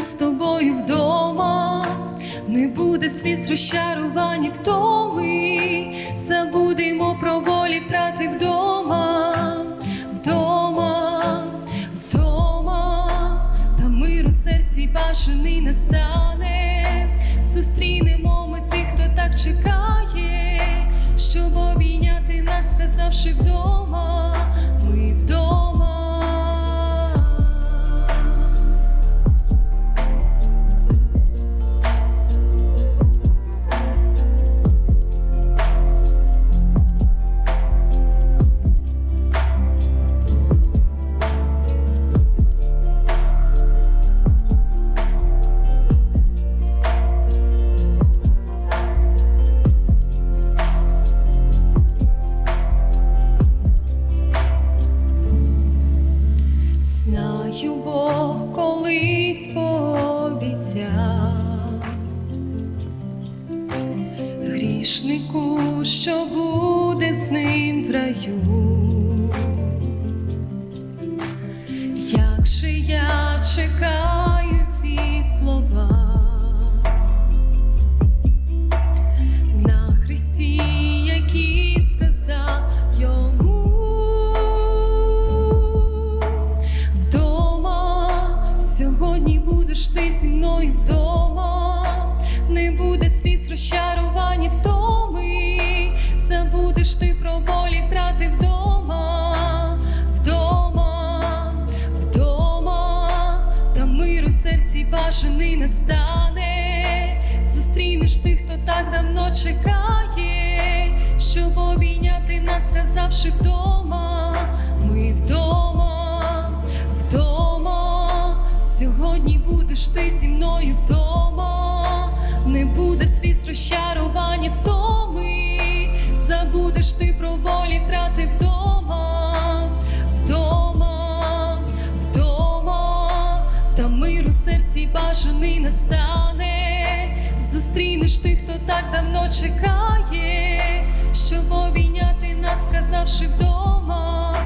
з тобою вдома, не буде сліз розчарувань і втоми, забудемо про болі втрати вдома, вдома, вдома, та мир у серці бажаний настане, зустрінемо ми тих, хто так чекає, щоб обійняти нас, сказавши вдома. Знаю, Бог колись пообіцяв грішнику, що буде з ним в раю. Як же я чекаю Сьогодні будеш ти зі мною вдома, не буде сліз розчарувань втоми, забудеш ти про болі втрати вдома, вдома, вдома, та мир у серці бажаний настане. Зустрінеш тих, хто так давно чекає, щоб обійняти нас, сказавши вдома, будеш ти зі мною вдома, не буде сліз розчарувань втоми, забудеш ти про болі втрати вдома, вдома, вдома, та мир у серці бажаний настане. Зустрінеш тих, хто так давно чекає, щоб обійняти нас, сказавши вдома.